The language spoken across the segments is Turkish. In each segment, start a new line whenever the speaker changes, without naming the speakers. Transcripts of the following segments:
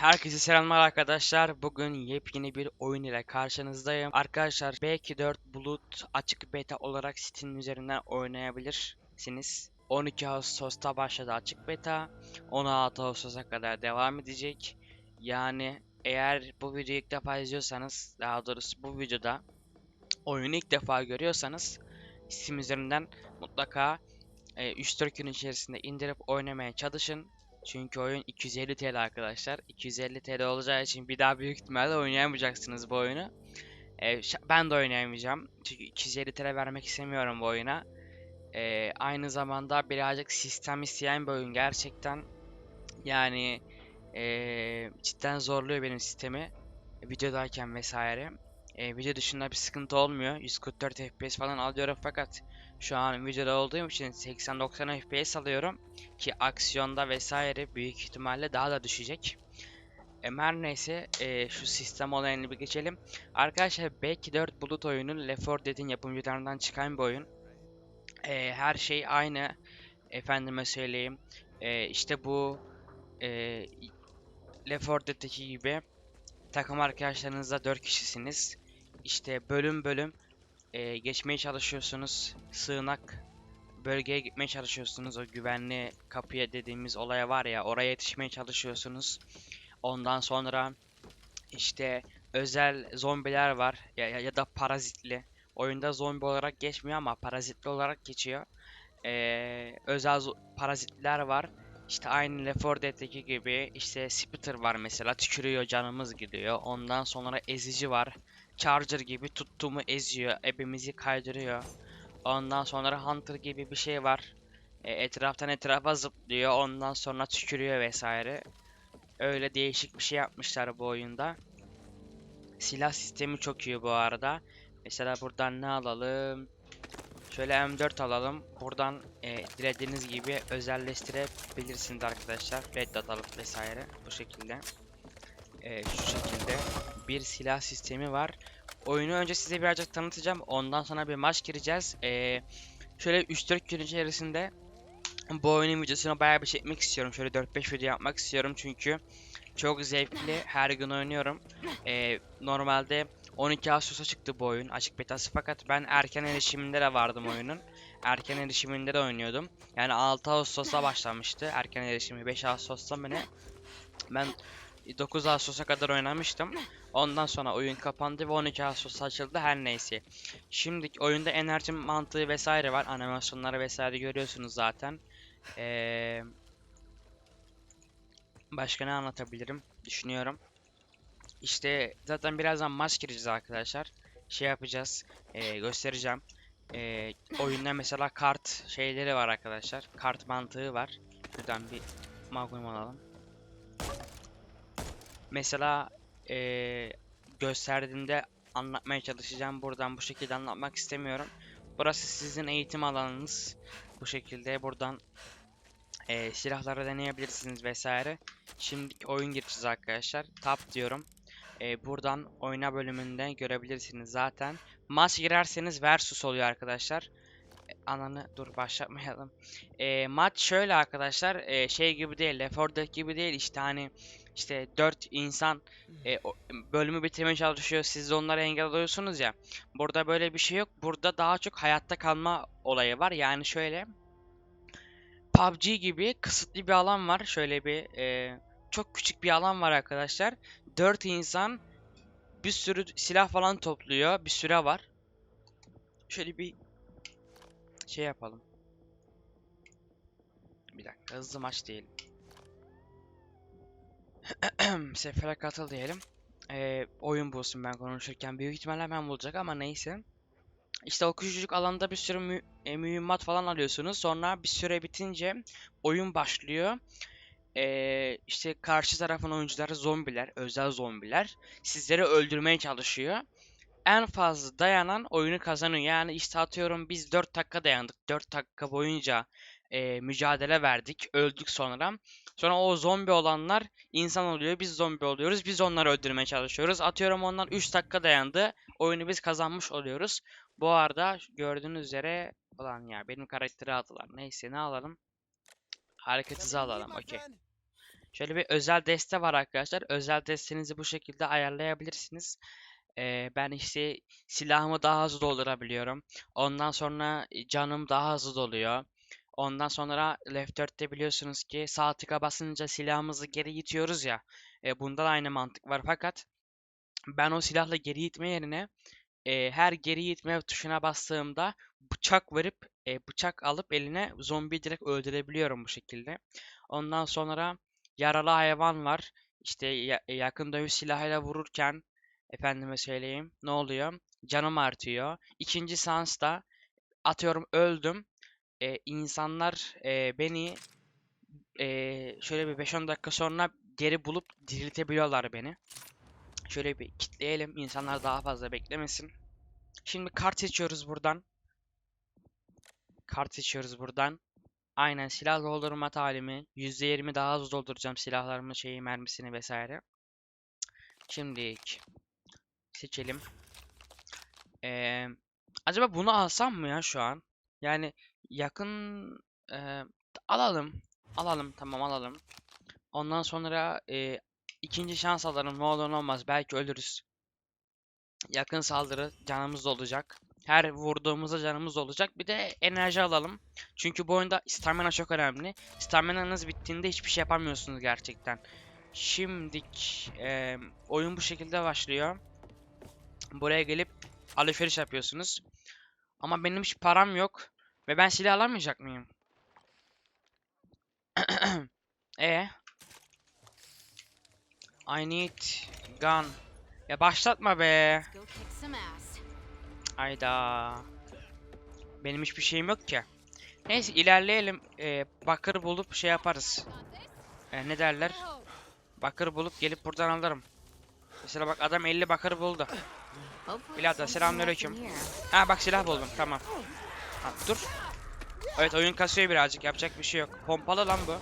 Herkese selamlar arkadaşlar. Bugün yepyeni bir oyun ile karşınızdayım. Arkadaşlar belki 4 Bulut açık beta olarak Steam üzerinden oynayabilirsiniz. 12 Ağustos'ta başladı açık beta. 16 Ağustos'a kadar devam edecek. Yani eğer bu videoyu ilk defa izliyorsanız, daha doğrusu bu videoda oyunu ilk defa görüyorsanız Steam üzerinden mutlaka e, 3-4 gün içerisinde indirip oynamaya çalışın. Çünkü oyun 250 TL arkadaşlar. 250 TL olacağı için bir daha büyük ihtimalle oynayamayacaksınız bu oyunu. Ee, ben de oynayamayacağım. Çünkü 250 TL vermek istemiyorum bu oyuna. Ee, aynı zamanda birazcık sistem isteyen bir oyun gerçekten. Yani ee, cidden zorluyor benim sistemi. Videodayken vesaire. Ee, video dışında bir sıkıntı olmuyor. 144 FPS falan alıyorum fakat şu an videoda olduğum için 80-90 FPS alıyorum ki aksiyonda vesaire büyük ihtimalle daha da düşecek. Em, her neyse e, şu sistem olayını bir geçelim. Arkadaşlar belki 4 Bulut oyunun Left 4 Dead'in yapımcılarından çıkan bir oyun. E, her şey aynı. Efendime söyleyeyim. E, işte bu e, Left 4 Dead'deki gibi takım arkadaşlarınızla 4 kişisiniz. İşte bölüm bölüm e, geçmeye çalışıyorsunuz. Sığınak bölgeye gitmeye çalışıyorsunuz. O güvenli kapıya dediğimiz olaya var ya oraya yetişmeye çalışıyorsunuz. Ondan sonra işte özel zombiler var ya, ya, ya da parazitli. Oyunda zombi olarak geçmiyor ama parazitli olarak geçiyor. Ee, özel parazitler var. İşte aynı Left 4 Dead'deki gibi işte Spitter var mesela tükürüyor canımız gidiyor. Ondan sonra ezici var. Charger gibi tuttuğumu eziyor. Hepimizi kaydırıyor. Ondan sonra Hunter gibi bir şey var. E, etraftan etrafa zıplıyor. Ondan sonra tükürüyor vesaire. Öyle değişik bir şey yapmışlar bu oyunda. Silah sistemi çok iyi bu arada. Mesela buradan ne alalım? Şöyle M4 alalım. Buradan e, dilediğiniz gibi özelleştirebilirsiniz arkadaşlar. Red dot alıp vesaire bu şekilde. E, şu şekilde bir silah sistemi var. Oyunu önce size birazcık tanıtacağım. Ondan sonra bir maç gireceğiz. E, şöyle 3-4 gün içerisinde bu oyunun videosunu bayağı bir çekmek istiyorum. Şöyle 4-5 video yapmak istiyorum çünkü çok zevkli. Her gün oynuyorum. Ee, normalde 12 Ağustos'a çıktı bu oyun açık betası fakat ben erken erişiminde de vardım oyunun. Erken erişiminde de oynuyordum. Yani 6 Ağustos'ta başlamıştı erken erişimi 5 Ağustos'ta mı ne? Ben 9 Ağustos'a kadar oynamıştım. Ondan sonra oyun kapandı ve 12 Ağustos'ta açıldı her neyse. Şimdi oyunda enerji mantığı vesaire var. Animasyonları vesaire görüyorsunuz zaten. Ee, başka ne anlatabilirim? Düşünüyorum. İşte zaten birazdan maç gireceğiz arkadaşlar. Şey yapacağız. ee, göstereceğim. Ee, oyunda mesela kart şeyleri var arkadaşlar. Kart mantığı var. Şuradan bir magnum alalım. Mesela ee, gösterdiğimde anlatmaya çalışacağım. Buradan bu şekilde anlatmak istemiyorum. Burası sizin eğitim alanınız. Bu şekilde buradan ee, silahları deneyebilirsiniz vesaire. Şimdi oyun gireceğiz arkadaşlar. Tap diyorum. Ee, buradan oyna bölümünde görebilirsiniz zaten. Maç girerseniz versus oluyor arkadaşlar. E, Ananı dur başlatmayalım. Ee, maç şöyle arkadaşlar. ee, şey gibi değil. Left 4 Dead gibi değil. İşte hani işte 4 insan e, bölümü bitirmeye çalışıyor. Siz de onlara engel oluyorsunuz ya. Burada böyle bir şey yok. Burada daha çok hayatta kalma olayı var. Yani şöyle PUBG gibi kısıtlı bir alan var. Şöyle bir e, çok küçük bir alan var arkadaşlar. 4 insan bir sürü silah falan topluyor. Bir süre var. Şöyle bir şey yapalım. Bir dakika hızlı maç diyelim. Sefere katıl diyelim. E, oyun bulsun ben konuşurken. Büyük ihtimalle hemen bulacak ama neyse. İşte o küçücük alanda bir sürü mü e, mühimmat falan alıyorsunuz. Sonra bir süre bitince oyun başlıyor. Ee, işte karşı tarafın oyuncuları zombiler, özel zombiler. Sizleri öldürmeye çalışıyor. En fazla dayanan oyunu kazanıyor. Yani işte atıyorum biz 4 dakika dayandık. 4 dakika boyunca e, mücadele verdik. Öldük sonra. Sonra o zombi olanlar insan oluyor. Biz zombi oluyoruz. Biz onları öldürmeye çalışıyoruz. Atıyorum onlar 3 dakika dayandı. Oyunu biz kazanmış oluyoruz. Bu arada gördüğünüz üzere olan ya benim karakteri aldılar. Neyse ne alalım? Hareket hızı alalım. Okey. Şöyle bir özel deste var arkadaşlar. Özel destenizi bu şekilde ayarlayabilirsiniz. Ee, ben işte silahımı daha hızlı doldurabiliyorum. Ondan sonra canım daha hızlı doluyor. Ondan sonra Left 4'te biliyorsunuz ki sağ tıka basınca silahımızı geri itiyoruz ya. E, bunda da aynı mantık var fakat ben o silahla geri itme yerine e, her geri itme tuşuna bastığımda bıçak verip e, bıçak alıp eline zombi direkt öldürebiliyorum bu şekilde. Ondan sonra yaralı hayvan var. İşte ya- yakın dövüş silahıyla vururken efendime söyleyeyim ne oluyor? Canım artıyor. İkinci sansta atıyorum öldüm. E, insanlar e, beni e, şöyle bir 5-10 dakika sonra geri bulup diriltebiliyorlar beni. Şöyle bir kitleyelim. insanlar daha fazla beklemesin. Şimdi kart seçiyoruz buradan. Kart seçiyoruz buradan. Aynen silah doldurma talimi. %20 daha hızlı dolduracağım silahlarımı, şeyi, mermisini vesaire. Şimdi seçelim. Ee, acaba bunu alsam mı ya şu an? Yani yakın e, alalım. Alalım tamam alalım. Ondan sonra e, ikinci şans alırım. Ne olur ne olmaz. Belki ölürüz. Yakın saldırı canımız olacak. Her vurduğumuzda canımız olacak. Bir de enerji alalım. Çünkü bu oyunda stamina çok önemli. Staminanız bittiğinde hiçbir şey yapamıyorsunuz gerçekten. Şimdi oyun bu şekilde başlıyor. Buraya gelip alışveriş yapıyorsunuz. Ama benim hiç param yok. Ve ben silah alamayacak mıyım? e I need gun. Ya başlatma be. Ayda. Benim hiçbir şeyim yok ki. Neyse ilerleyelim. Ee, bakır bulup şey yaparız. Ee, ne derler? Bakır bulup gelip buradan alırım. Mesela bak adam 50 bakır buldu. Birader, selamünaleyküm. Ha bak silah buldum tamam. Ha, dur. Evet oyun kasıyor birazcık yapacak bir şey yok. Pompalı lan bu.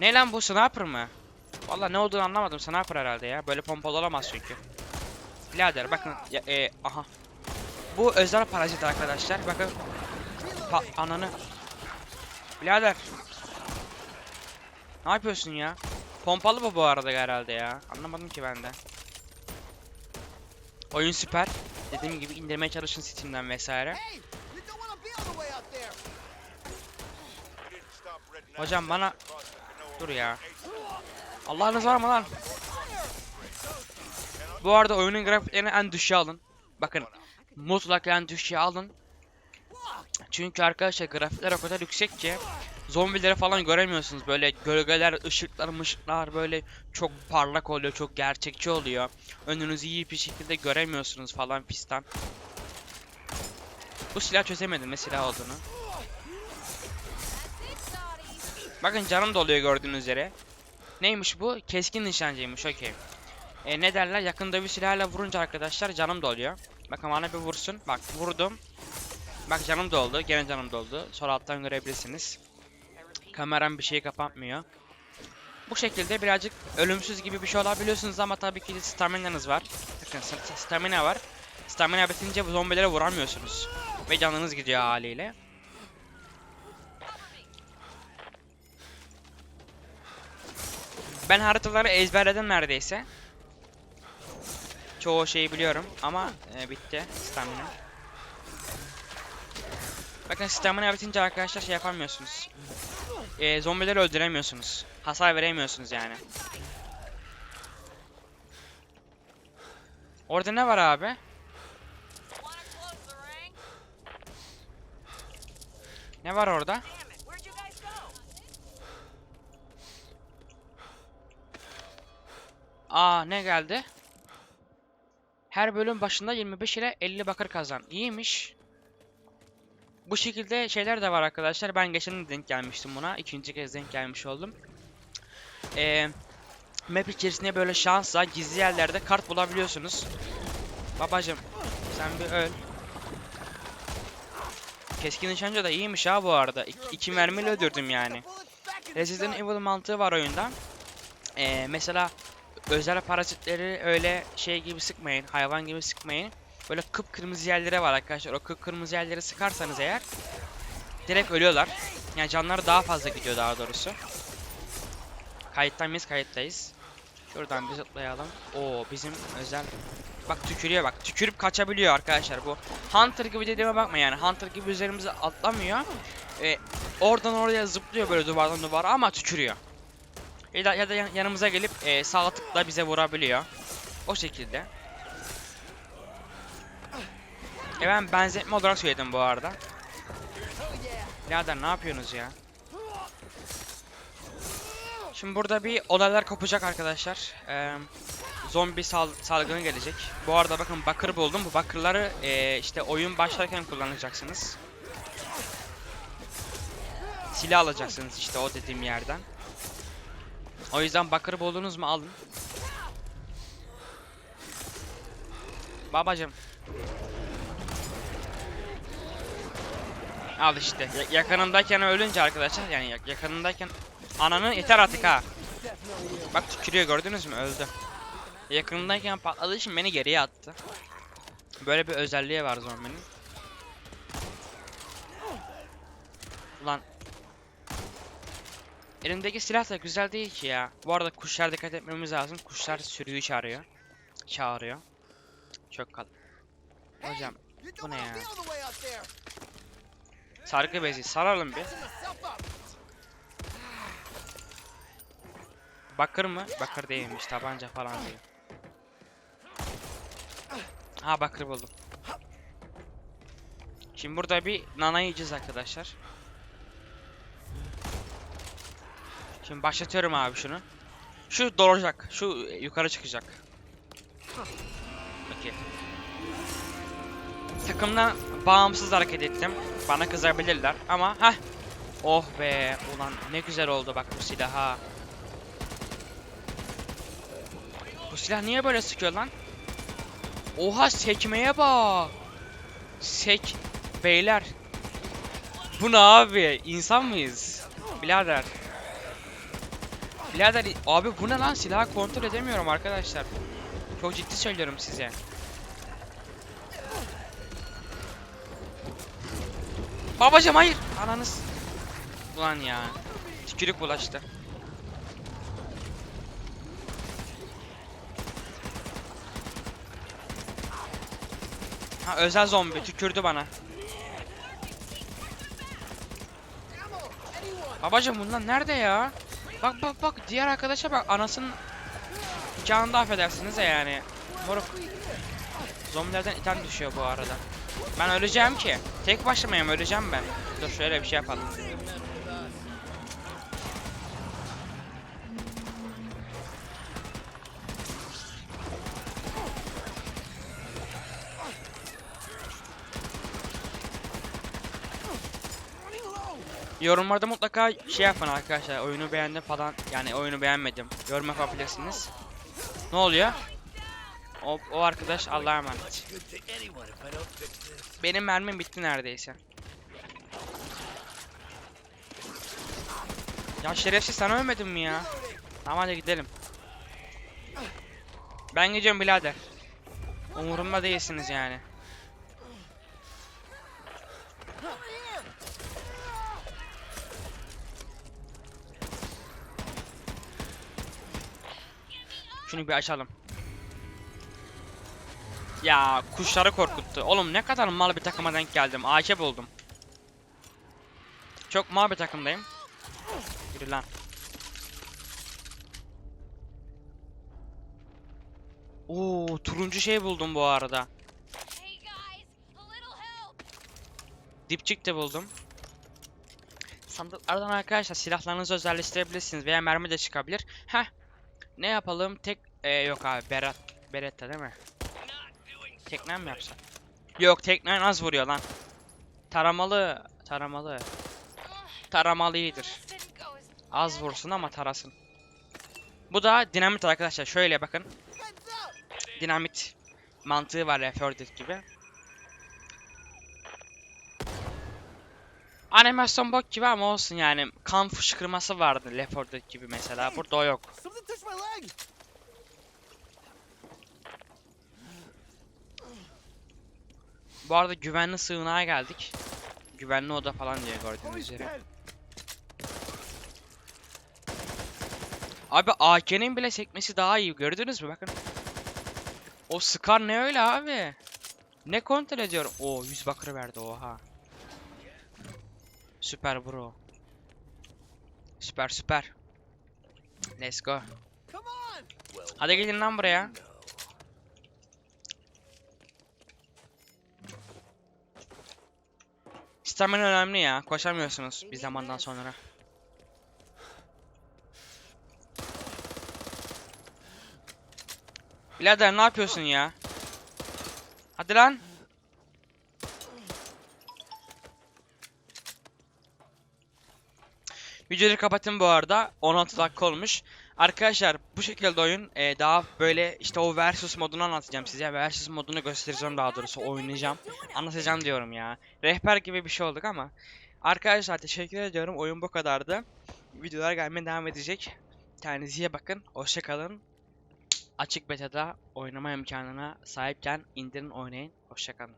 Ne lan bu sniper mı? Vallahi ne olduğunu anlamadım sniper herhalde ya. Böyle pompalı olamaz çünkü. Birader bakın ya, e, aha. Bu özel parazit arkadaşlar. Bakın. Pa ananı. Birader. Ne yapıyorsun ya? Pompalı bu bu arada herhalde ya. Anlamadım ki ben de. Oyun süper. Dediğim gibi indirmeye çalışın Steam'den vesaire. Hocam bana dur ya. Allah'ınız var mı lan? Bu arada oyunun grafiklerini en düşüğe alın. Bakın mutlaka en düşüğe alın. Çünkü arkadaşlar grafikler o kadar yüksek ki zombileri falan göremiyorsunuz. Böyle gölgeler, ışıklar, mışıklar böyle çok parlak oluyor, çok gerçekçi oluyor. Önünüzü iyi bir şekilde göremiyorsunuz falan fistan. Bu silah çözemedim ne silah olduğunu. Bakın canım doluyor gördüğünüz üzere. Neymiş bu? Keskin nişancıymış okey. E, ne derler? Yakın dövüş silahıyla vurunca arkadaşlar canım doluyor. Bakın bana bir vursun. Bak vurdum. Bak canım doldu. Gene canım doldu. Sol alttan görebilirsiniz. Kameram bir şeyi kapatmıyor. Bu şekilde birazcık ölümsüz gibi bir şey olabiliyorsunuz ama tabii ki de staminanız var. Bakın st- stamina var. Stamina bitince bu zombilere vuramıyorsunuz. Ve canınız gidiyor haliyle. Ben haritaları ezberledim neredeyse. Çoğu şeyi biliyorum ama e, bitti stamina. Bakın stamina bitince arkadaşlar şey yapamıyorsunuz. E, zombileri öldüremiyorsunuz. Hasar veremiyorsunuz yani. Orada ne var abi? Ne var orada? Aa ne geldi? Her bölüm başında 25 ile 50 bakır kazan. İyiymiş. Bu şekilde şeyler de var arkadaşlar. Ben geçen de denk gelmiştim buna. İkinci kez denk gelmiş oldum. Ee, map içerisinde böyle şansla gizli yerlerde kart bulabiliyorsunuz. Babacım sen bir öl. Keskin nişancı da iyiymiş ha bu arada. İki, iki mermiyle öldürdüm yani. Resident Evil mantığı var oyunda. Ee, mesela özel parazitleri öyle şey gibi sıkmayın, hayvan gibi sıkmayın. Böyle kıpkırmızı yerlere var arkadaşlar. O kıpkırmızı yerlere sıkarsanız eğer direkt ölüyorlar. Yani canları daha fazla gidiyor daha doğrusu. Kayıtta mıyız? Kayıttayız. Şuradan bir zıplayalım. Oo bizim özel. Bak tükürüyor bak. Tükürüp kaçabiliyor arkadaşlar bu. Hunter gibi dediğime bakma yani. Hunter gibi üzerimize atlamıyor. Ee, oradan oraya zıplıyor böyle duvardan duvara ama tükürüyor. Ya da, ya da yan- yanımıza gelip e, sağ tıkla bize vurabiliyor. O şekilde. E ben benzetme olarak söyledim bu arada. Birader ne yapıyorsunuz ya? Şimdi burada bir olaylar kopacak arkadaşlar. Ee, zombi sal salgını gelecek. Bu arada bakın bakır buldum. Bu bakırları ee, işte oyun başlarken kullanacaksınız. Silah alacaksınız işte o dediğim yerden. O yüzden bakır buldunuz mu alın. Babacım. Al işte. Ya- yakınındayken ölünce arkadaşlar yani yak- yakınındayken ananın yeter artık ha. Bak tükürüyor gördünüz mü öldü. Yakınındayken patladığı için beni geriye attı. Böyle bir özelliği var zombinin. Ulan Elimdeki silah da güzel değil ki ya. Bu arada kuşlar dikkat etmemiz lazım. Kuşlar sürüyü çağırıyor. Çağırıyor. Çok kal. Hocam Bu ne ya? Sargı bezi saralım bir. Bakır mı? Bakır değilmiş. Tabanca falan değil. Ha bakır buldum. Şimdi burada bir nana yiyeceğiz arkadaşlar. Şimdi başlatıyorum abi şunu. Şu dolacak. Şu yukarı çıkacak. Okey. Takımdan bağımsız hareket ettim. Bana kızabilirler ama ha. Oh be ulan ne güzel oldu bak bu silah ha. Bu silah niye böyle sıkıyor lan? Oha sekmeye bak. Sek beyler. Bu ne abi? İnsan mıyız? Birader. Birader abi bu ne lan? Silahı kontrol edemiyorum arkadaşlar. Çok ciddi söylüyorum size. Babacım hayır. Ananız. Ulan ya. Tükürük bulaştı. Ha özel zombi tükürdü bana. Babacım bunlar nerede ya? Bak bak bak diğer arkadaşa bak anasının canında affedersiniz de yani. Moruk. Zombilerden iten düşüyor bu arada. Ben öleceğim ki. Tek başımayım öleceğim ben. Dur şöyle bir şey yapalım. Yorumlarda mutlaka şey yapın arkadaşlar. Oyunu beğendim falan. Yani oyunu beğenmedim. Yorum yapabilirsiniz. Ne oluyor? O, o arkadaş Allah'a emanet. Benim mermim bitti neredeyse. Ya şerefsiz sen ölmedin mi ya? Tamam hadi gidelim. Ben gidiyorum birader. Umurumda değilsiniz yani. Şunu bir açalım. Ya kuşları korkuttu. Oğlum ne kadar mal bir takıma denk geldim. AK buldum. Çok mal bir takımdayım. Yürü lan. Oo, turuncu şey buldum bu arada. Dipçik de buldum. Sandıklardan arkadaşlar silahlarınızı özelleştirebilirsiniz veya mermi de çıkabilir. Heh. Ne yapalım? Tek e, yok abi Berat Beretta değil mi? Teknen mi yapsak? Yok teknen az vuruyor lan. Taramalı, taramalı. Taramalı iyidir. Az vursun ama tarasın. Bu da dinamit arkadaşlar. Şöyle bakın. Dinamit mantığı var 4 Dead gibi. Animasyon bok gibi ama olsun yani. Kan fışkırması vardı Left 4 Dead gibi mesela. Burada o yok. Bu arada güvenli sığınağa geldik. Güvenli oda falan diye gördüğünüz üzere. Abi AK'nin bile sekmesi daha iyi. Gördünüz mü? Bakın. O Scar ne öyle abi? Ne kontrol ediyorum? O 100 bakır verdi oha. Süper bro. Süper süper. Let's go. Hadi gelin lan buraya. Stamina önemli ya. Koşamıyorsunuz bir zamandan sonra. Birader ne yapıyorsun ya? Hadi lan. Videoyu kapatın bu arada. 16 dakika olmuş. Arkadaşlar bu şekilde oyun e, daha böyle işte o versus modunu anlatacağım size. Versus modunu göstereceğim daha doğrusu oynayacağım. Anlatacağım diyorum ya. Rehber gibi bir şey olduk ama. Arkadaşlar teşekkür ediyorum. Oyun bu kadardı. Videolar gelmeye devam edecek. Kendinize iyi bakın. Hoşçakalın. Açık beta'da oynama imkanına sahipken indirin oynayın. Hoşçakalın.